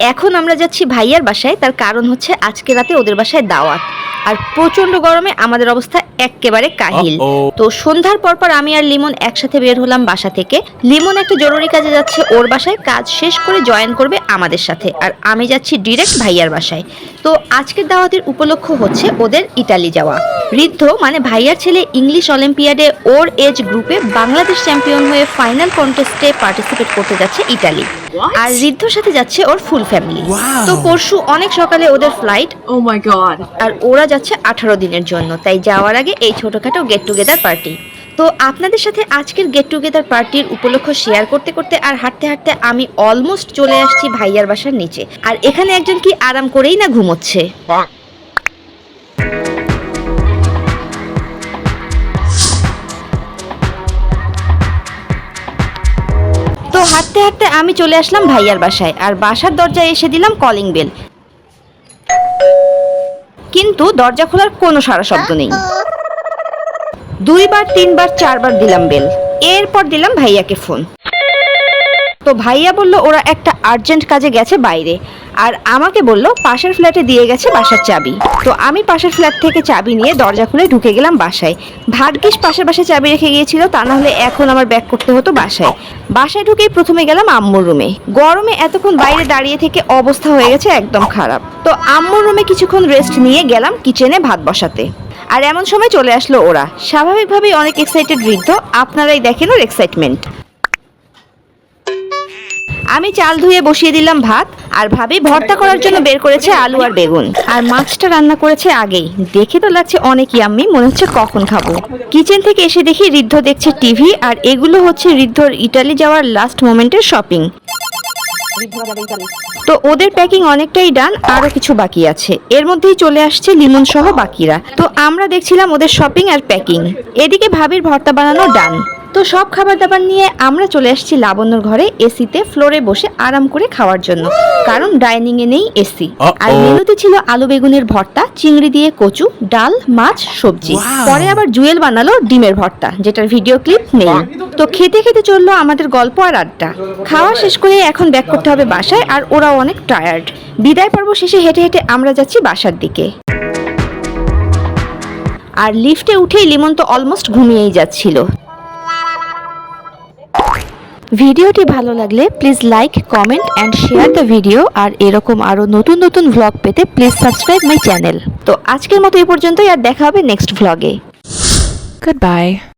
এখন আমরা যাচ্ছি ভাইয়ার বাসায় তার কারণ হচ্ছে আজকে রাতে ওদের বাসায় দাওয়াত। আর প্রচণ্ড গরমে আমাদের অবস্থা একেবারে কাহিল। তো সন্ধ্যার পর পর আমি আর লিমন একসাথে বের হলাম বাসা থেকে। লিমন একটা জরুরি কাজে যাচ্ছে ওর বাসায় কাজ শেষ করে জয়েন করবে আমাদের সাথে। আর আমি যাচ্ছি ডিরেক্ট ভাইয়ার বাসায়। তো আজকের দাওয়াতের উপলক্ষ হচ্ছে ওদের ইটালি যাওয়া। ঋদ্ধ মানে ভাইয়ার ছেলে ইংলিশ অলিম্পিয়াডে ওর এজ গ্রুপে বাংলাদেশ চ্যাম্পিয়ন হয়ে ফাইনাল কন্টেস্টে পার্টিসিপেট করতে যাচ্ছে ইটালি। আর ঋদ্ধর সাথে যাচ্ছে ওর ফুল ফ্যামিলি। তো পরশু অনেক সকালে ওদের ফ্লাইট Oh my god. আর ওরা যাচ্ছে আঠারো দিনের জন্য তাই যাওয়ার আগে এই ছোটখাটো গেট টুগেদার পার্টি তো আপনাদের সাথে আজকের গেট টুগেদার পার্টির উপলক্ষ শেয়ার করতে করতে আর হাঁটতে হাঁটতে আমি অলমোস্ট চলে আসছি ভাইয়ার বাসার নিচে। আর এখানে একজন কি আরাম করেই না ঘুমোচ্ছে? হাঁটতে হাঁটতে আমি চলে আসলাম ভাইয়ার বাসায়, আর বাসার দরজায় এসে দিলাম কলিং বেল কিন্তু দরজা খোলার কোনো সারা শব্দ নেই। দুইবার, তিনবার, চারবার দিলাম বেল এরপর দিলাম ভাইয়াকে ফোন তো ভাইয়া বলল, ওরা একটা আর্জেন্ট কাজে গেছে বাইরে। আর আমাকে বলল, পাশের ফ্ল্যাটে দিয়ে গেছে বাসার চাবি। তো আমি পাশের ফ্ল্যাট থেকে চাবি নিয়ে দরজা খুলে ঢুকে গেলাম বাসায়। ভাগ্যিস পাশের বাসায় চাবি রেখে গিয়েছিল, তা না হলে এখন আমার ব্যাক করতে হতো বাসায়। বাসায় ঢুকেই প্রথমে গেলাম আম্মুর রুমে। গরমে এতক্ষণ বাইরে দাঁড়িয়ে থেকে অবস্থা হয়ে গেছে একদম খারাপ। তো আম্মুর রুমে কিছুক্ষণ রেস্ট নিয়ে গেলাম কিচেনে ভাত বসাতে। আর এমন সময় চলে আসলো ওরা। স্বাভাবিকভাবেই অনেক এক্সাইটেড বৃদ্ধ, আপনারাই দেখেন ওর এক্সাইটমেন্ট আমি চাল ধুয়ে বসিয়ে দিলাম ভাত আর ভাবি ভর্তা করার জন্য বের করেছে আলু আর বেগুন। আর মাছটা রান্না করেছে আগেই। দেখে তো লাগছে অনেক ইয়াম্মি মনে হচ্ছে কখন খাব। কিচেন থেকে এসে দেখি ঋদ্ধ দেখছে টিভি আর এগুলো হচ্ছে ঋদ্ধর ইটালি যাওয়ার লাস্ট মোমেন্টের শপিং তো ওদের প্যাকিং অনেকটাই ডান আরও কিছু বাকি আছে। এর মধ্যেই চলে আসছে লিমন সহ বাকিরা। তো আমরা দেখছিলাম ওদের শপিং আর প্যাকিং এদিকে ভাবির ভর্তা বানানো ডান তো সব খাবার দাবার নিয়ে আমরা চলে আসছি লাবণ্যর ঘরে এসিতে ফ্লোরে বসে আরাম করে খাওয়ার জন্য। কারণ ডাইনিং এ নেই এসি। আর. মেনুতে ছিল আলু বেগুনের ভর্তা চিংড়ি দিয়ে কচু ডাল মাছ সবজি। পরে আবার জুয়েল বানালো ডিমের ভর্তা যেটার ভিডিও ক্লিপ নেই। তো খেতে খেতে চলল আমাদের গল্প আর আড্ডা। খাওয়া শেষ করে এখন ব্যাক করতে হবে বাসায় আর ওরাও অনেক টায়ার্ড বিদায় পর্ব শেষে হেঁটে হেঁটে আমরা যাচ্ছি বাসার দিকে। আর লিফটে উঠেই লিমন তো অলমোস্ট ঘুমিয়েই যাচ্ছিল। ভিডিওটি ভালো লাগলে please like comment and share the video আর এরকম আরও নতুন নতুন ভ্লগ পেতে প্লিজ সাবস্ক্রাইব মাই চ্যানেল তো আজকের মতো এই পর্যন্তই আর দেখা হবে নেক্সট ভ্লগে Goodbye.